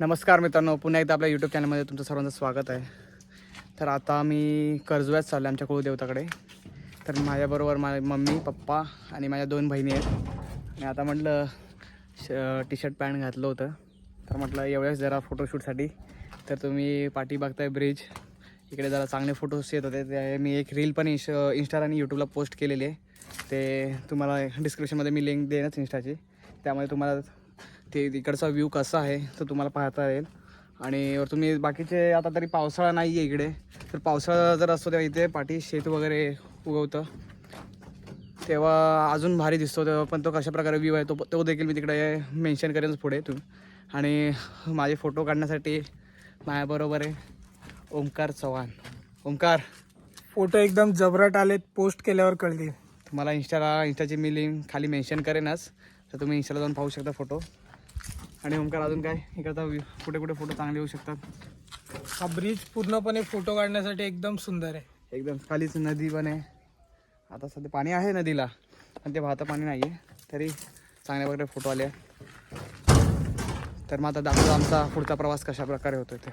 नमस्कार मित्रांनो पुन्हा एकदा आपल्या यूट्यूब चॅनलमध्ये तुमचं सर्वांचं स्वागत आहे. तर आता मी कर्जव्यात चाललो आमच्या कुळदेवताकडे. तर माझ्याबरोबर माझे मम्मी पप्पा आणि माझ्या दोन बहिणी आहेत. आणि आता म्हटलं श टी शर्ट पॅन्ट घातलं होतं. तर म्हटलं एवढ्याच जरा फोटोशूटसाठी तर तुम्ही पाठी बघताय ब्रिज इकडे जरा चांगले फोटोज येत होते. ते मी एक रील पण इंश इंस्टा आणि यूट्यूबला पोस्ट केलेली आहे. ते तुम्हाला डिस्क्रिप्शनमध्ये मी लिंक देईनच इंस्टाची त्यामध्ये तुम्हाला ते इकडचा व्ह्यू कसा आहे तो तुम्हाला पाहता येईल. आणि वर तुम्ही बाकीचे आता तरी पावसाळा नाही आहे इकडे. तर पावसाळा जर असतो तेव्हा इथे पाठी शेत वगैरे उगवतं. तेव्हा अजून भारी दिसतो तेव्हा पण तो कशा प्रकारे व्ह्यू आहे तो तो देखील मी तिकडे मेन्शन करेनच पुढे तुम्ही आणि माझे फोटो काढण्यासाठी माझ्याबरोबर आहे ओमकार चव्हाण. ओमकार फोटो एकदम जबराट आलेत पोस्ट केल्यावर कळतील. तुम्हाला इंस्टाला इंस्टाची मी लिंक खाली मेन्शन करेनच. तर तुम्ही इंस्टाला जाऊन पाहू शकता फोटो आणि ओमकार अजून काय? इकडचा कुठे कुठे फोटो चांगले येऊ शकतात? हा ब्रिज पूर्णपणे फोटो काढण्यासाठी एकदम सुंदर आहे. एकदम खालीच नदी पण आहे. आता सध्या पाणी आहे नदीला पण ते वाहतं पाणी नाही आहे तरी चांगल्या प्रकारे फोटो आले तर मग आता दाखवतो आमचा पुढचा प्रवास कशा प्रकारे होतो ते.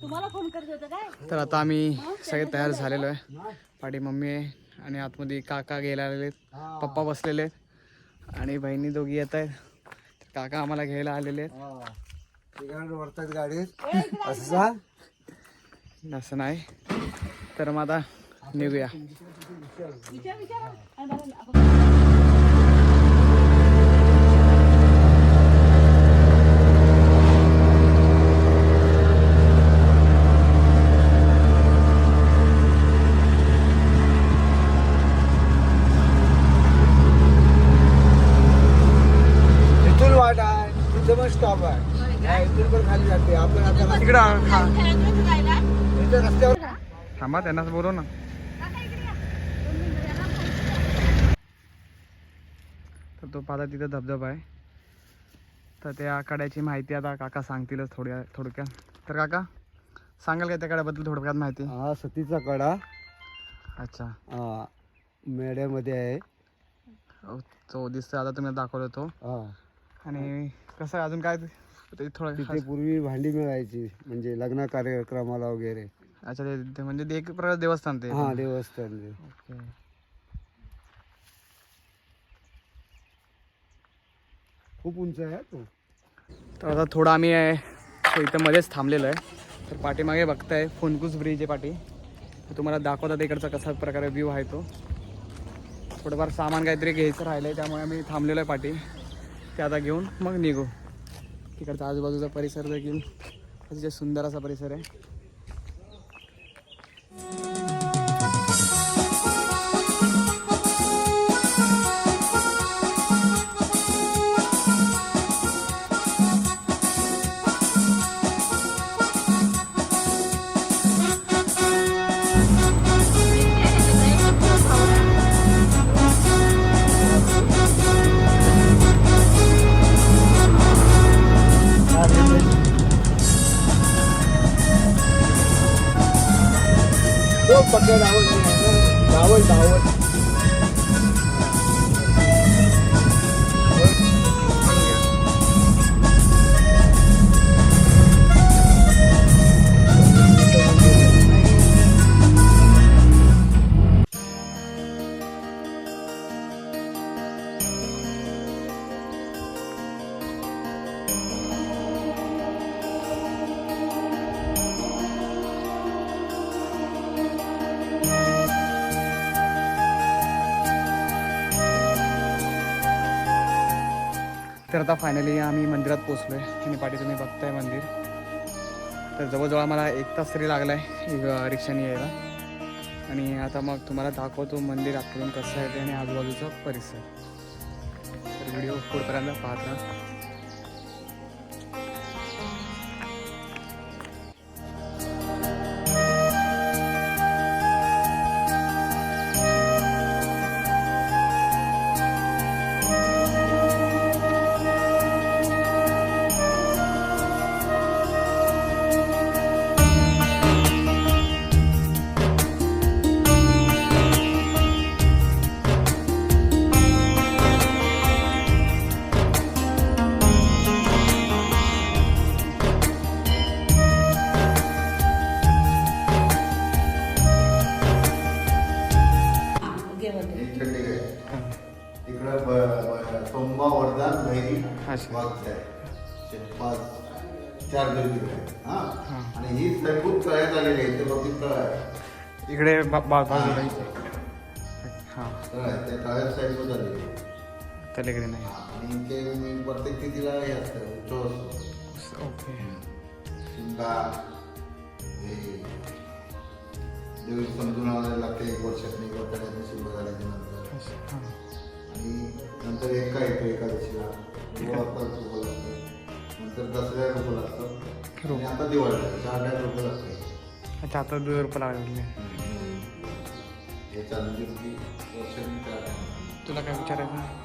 तुम्हाला फोन काय? तर आता आम्ही सगळे तयार झालेलो आहे. पाठी मम्मी आहे आणि आतमध्ये काका गेले आलेले आहेत पप्पा बसलेले आहेत आणि बहिणी दोघी येत आहेत. तर काका आम्हाला घ्यायला आलेले आहेत. वरतात गाडीत असं असं नाही. तर मग आता निघूया विचार विचार आणि बघा ना, आपण- इथून वाट आहे तिथं पण स्टॉप आहे हा, इथून पण खाली जाते आपण आता तिकडं खा खेळायचं जायला इथं रस्त्यावर थांबा त्यांना बोलव ना. तर तो पाहता तिथं धबधबा आहे. तर त्या आखाड्याची माहिती आता काका सांगतीलच थोड्या थोडक्यात. तर काका सांगाल का त्या कड्याबद्दल थोडक्यात माहिती? हा सतीचा कडा. अच्छा. हा मेड्यामध्ये आहे. अहो, तो दिसतोय आता तुम्ही दाखवलं तो. हा. आणि कसं अजून काय ते थोडं तिथे पूर्वी भांडी मिळायची म्हणजे लग्न कार्यक्रमाला वगैरे. अच्छा ते ते म्हणजे ते एक प्रकार देवस्थान ते. हा देवस्थान ते. ओके. खूप उंच आहे हा तो. तर आता थोडं आम्ही आहे, तो इथं मध्येच थांबलेलो आहे. तर पाठीमागे बघताय फुनकुस ब्रिज आहे पाठी. तर तुम्हाला दाखवतात इकडचा कसा प्रकारे व्ह्यू आहे तो. थोडंफार सामान काहीतरी घ्यायचं राहिलं आहे त्यामुळे आम्ही थांबलेलो आहे पाठी. ते आता घेऊन मग निघू. तिकडचा आजूबाजूचा परिसर देखील अतिशय सुंदर असा परिसर आहे. पक्का धावल धावल धावल तर आता फायनली आम्ही मंदिरात पोचलो आहे आणि पाठी तुम्ही बघताय मंदिर. तर जवळजवळ आम्हाला एक तास तरी लागला आहे रिक्षाने यायला. आणि आता मग तुम्हाला दाखवतो मंदिर आतून कसं आहे ते आणि आजूबाजूचा परिसर. तर व्हिडिओ पुढपर्यंत पाहत राहा. पाच आहे. ते पाच चार आहे हा. आणि ही सैपूत तळ्यात आलेली आहे ते बघित तळ आहे इकडे बा बा- बाजूला हां. तळ आहे त्या तळ्यात साईडवर आलेली आहे नाही. आणि ते मी प्रत्येक तिथीला हे असतं? असतो. ओके. हे देवी समजून आणायला लागते एक वर्षात एक वर्षाने शिमगा झाल्याच्यानंतर. हां. आणि नंतर एका येतो एकादशीला गुरुवारचा रोपं लागतं नंतर दसऱ्या रोपं लागतं आणि आता दिवाळीला चार रोपं लागतं अच्छा आता दोन रुपये लागले. तुला काय विचारायचं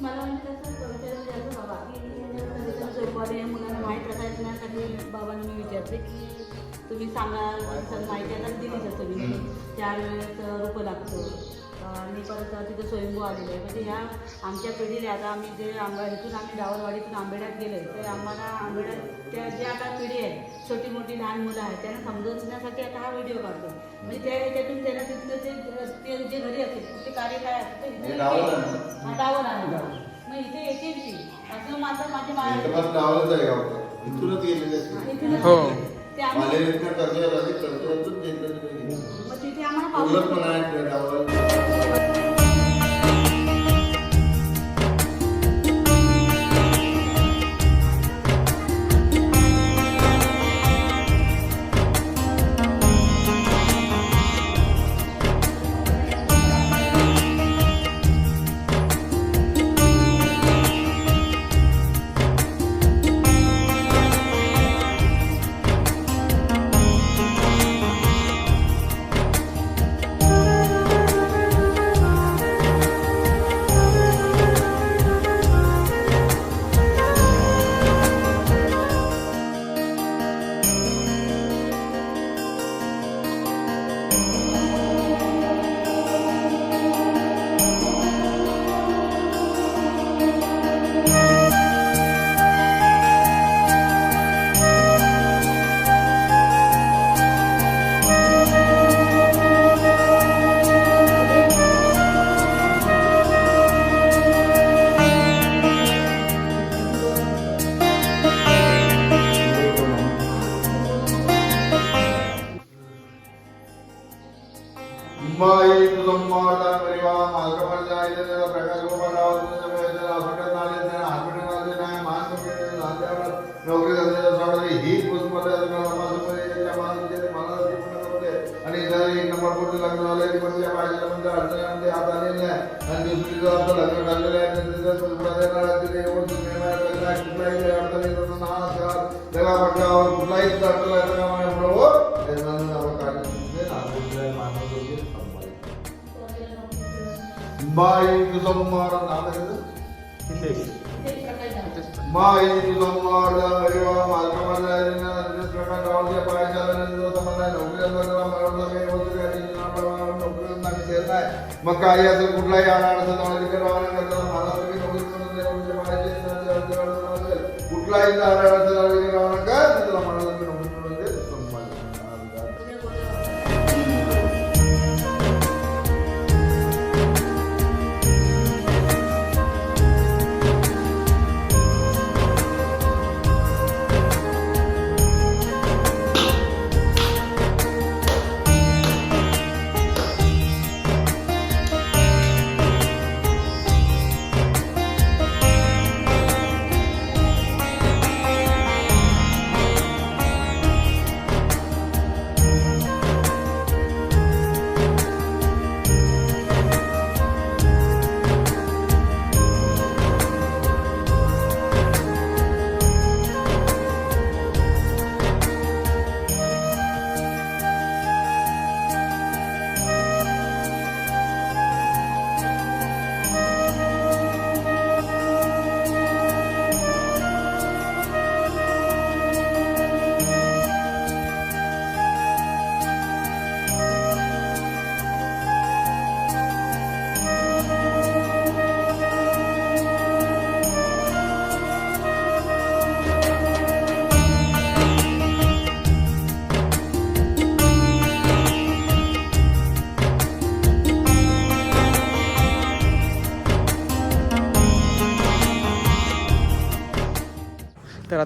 मला मुलांना माहीत असायचं ना बाबांना मी विचारते की तुम्ही सांगा सर माहिती आता दिलीच तुम्ही चार वेळेस रोपं लागतं. आणि परत तिथं स्वयंभू आलेलं आहे. म्हणजे ह्या आमच्या पिढीला आता आम्ही जे आंबा इथून आम्ही डावरवाडीतून आंबेड्यात गेलो तर आम्हाला आंबेड्यात त्या जे आता पिढी आहे छोटी मोठी लहान मुलं आहेत त्यांना समजवण्यासाठी आता हा व्हिडिओ काढतो म्हणजे त्या ह्याच्यातून त्यांना तिथलं जे ते जे घरी असतील ते कार्य काय असतं ते हे डावर. आहे. हा, आहे. मग इथे येतील ती. असं माझं माझे आहे इथूनच ते आम्ही इतकं कर्ज. मग तिथे आम्हाला उलट पण पाऊस आहे त्या गावाला नाही मान कमी झाल्यावर नोकरी धंद्याच्या सोडले ही पुष्पमध्ये आणि जर एक नंबर लग्न झाले की म्हणजे पाहिजे म्हणजे अडचणीमध्ये हात आलेली आहे आणि दुसरीचं लग्न झालेलं आहे त्यांनी जर कुठलाही अडचणी कुठलाही अडचण नोकरी नाही मग काही असं कुठलाही अडचण आली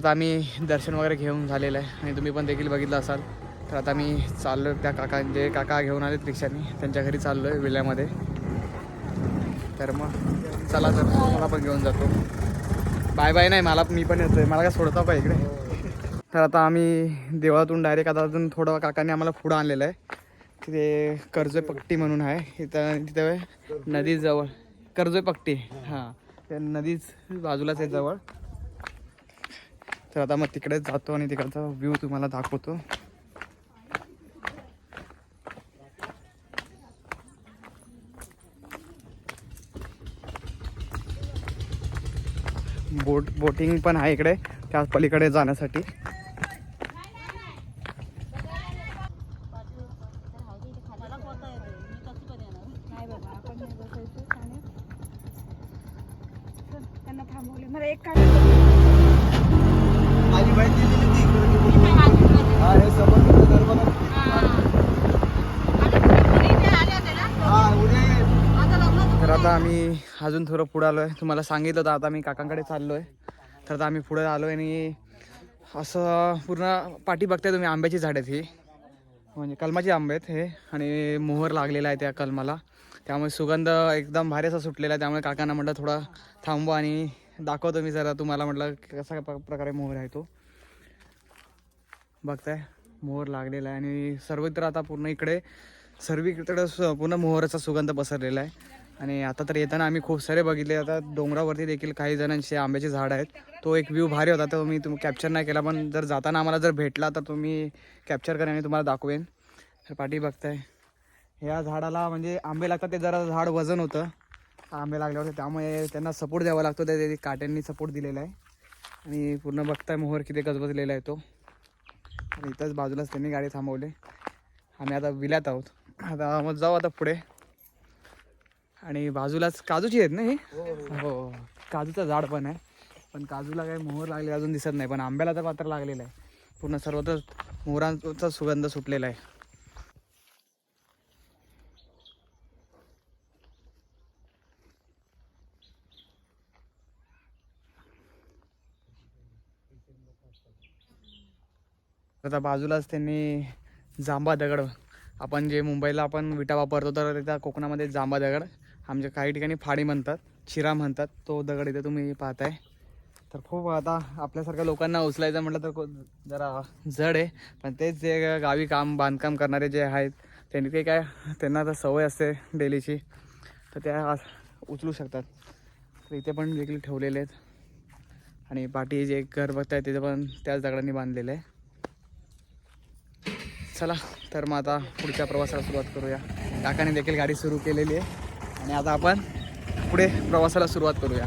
आता आम्ही दर्शन वगैरे घेऊन झालेलं आहे. आणि तुम्ही पण देखील बघितलं असाल. तर आता मी चाललो त्या काका जे काका घेऊन आलेत रिक्षाने त्यांच्या घरी चाललो आहे विल्यामध्ये. तर मग चला तर मला पण घेऊन जातो. बाय बाय नाही मला मी पण येतो आहे मला काय सोडता का इकडे? तर आता आम्ही देवळातून डायरेक्ट आता अजून थोडं काकाने आम्हाला पुढं आणलेलं आहे. तिथे कर्जोय पट्टी म्हणून आहे. इथं तिथं नदीजवळ. कर्जोय पट्टी हां. त्या नदीच बाजूलाच आहे जवळ. तर आता मग तिकडेच जातो आणि तिकडचा व्ह्यू तुम्हाला दाखवतो. बोट बोटिंग पण आहे इकडे त्या पलीकडे जाण्यासाठी. मला एक माझी बहीण दिली ती इकडे हा हे समोर बघा. तर आता आम्ही अजून थोडं पुढं आलो आहे तुम्हाला सांगितलं होतं आता मी काकांकडे चाललो आहे तर आता आम्ही पुढे आलो आहे आणि असं पूर्ण पाठी बघताय तुम्ही आंब्याची झाड आहेत ही. म्हणजे कलमाची आंबे आहेत हे आणि मोहर लागलेला आहे त्या कलमाला. त्यामुळे सुगंध एकदम भारी असा सुटलेला आहे. त्यामुळे काकांना म्हटलं थोडा थांबवा आणि दाखवतो मी जरा तुम्हाला म्हटलं कसा प्रकारे मोहर आहे तो. बघताय मोहर लागलेला आहे आणि सर्वत्र आता पूर्ण इकडे सर्वीकडे स- पूर्ण मोहराचा सुगंध पसरलेला आहे. आणि आता तर येताना आम्ही खूप सारे बघितले. आता डोंगरावरती देखील काही जणांचे आंब्याचे झाड आहेत. तो एक व्ह्यू भारी होता तो मी तुम्ही कॅप्चर नाही केला पण जर जाताना आम्हाला जर भेटला तर तुम्ही कॅप्चर करेन आणि तुम्हाला दाखवेन. तर पाठी बघताय. ह्या झाडाला म्हणजे आंबे लागतात ते जरा झाड वजन होतं. आंबे लागले होते. त्यामुळे त्यांना सपोर्ट द्यावा लागतो. त्या काट्यांनी सपोर्ट दिलेला आहे. आणि पूर्ण बघताय मोहर किती गजबजलेला आहे तो. आणि इथंच बाजूलाच त्यांनी गाडी थांबवली. आम्ही आता विल्यात आहोत. आता मग जाऊ आता पुढे. आणि बाजूलाच काजूची आहेत ना ही? हो, हो. काजूचं झाड पण आहे. पण काजूला काही मोहर लागले अजून दिसत नाही. पण आंब्याला तर पात्र लागलेलं आहे. पूर्ण सर्वत्र मोहरांचा सुगंध सुटलेला आहे. आता बाजूलाच त्यांनी जांबा दगड. आपण जे मुंबईला आपण विटा वापरतो तर त्या कोकणामध्ये जांबा दगड. आमच्या काही ठिकाणी फाडी म्हणतात चिरा म्हणतात तो दगड इथे तुम्ही पाहताय. तर खूप आता आपल्यासारख्या लोकांना उचलायचं म्हटलं तर जरा जड आहे. पण तेच जे गावी काम बांधकाम करणारे जे आहेत त्यांनी ते काय त्यांना आता सवय असते डेलीची. तर त्या उचलू शकतात. तर इथे पण देखील ठेवलेले आहेत. आणि पाठी जे घर बघताय तिथे पण त्याच दगडांनी बांधलेलं आहे. चला तर मग आता पुढच्या प्रवासाला सुरुवात करूया. काकाने देखील गाडी सुरू केलेली आहे. आणि आता आपण पुढे प्रवासाला सुरुवात करूया.